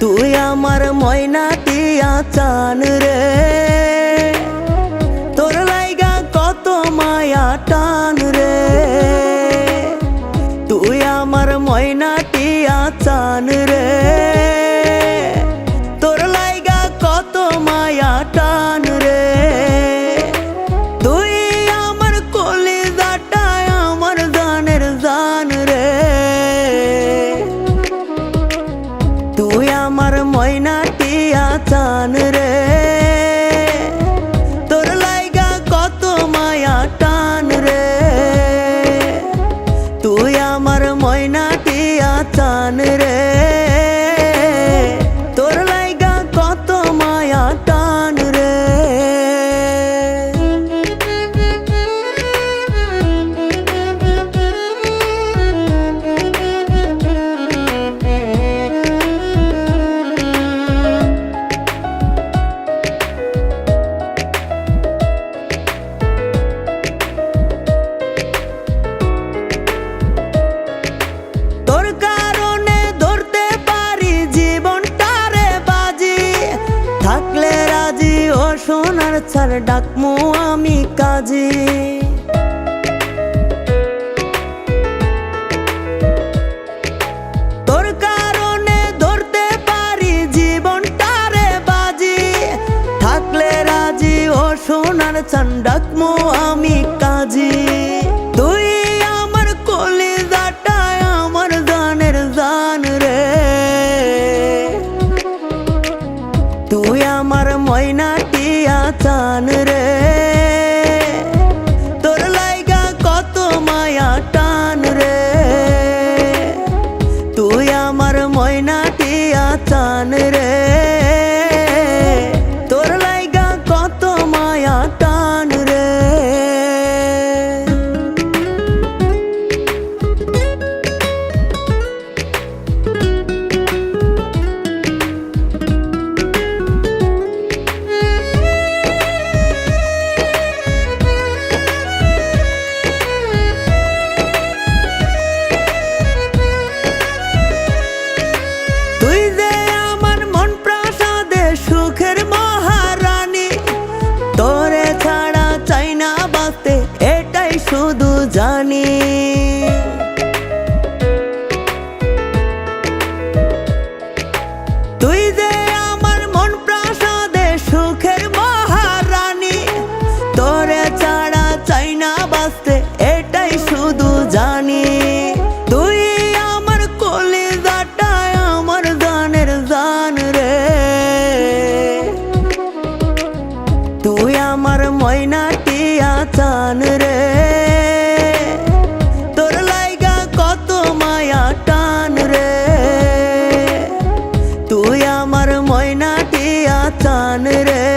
তুই আমার ময়না দিয়া চান রে। তুই আমার ময়না টিয়া চান রে। ছাড় ডাকমো আমি কাজে। কারণে ধরতে পারি বাজি। থাকলে ও সোনার চান টান রে। জানে তুই যে আমার মন প্রাসাদে সুখের মহারানী, তোরে ছাড়া চাই না বাঁচতে, এটাই শুধু জানি। चान रे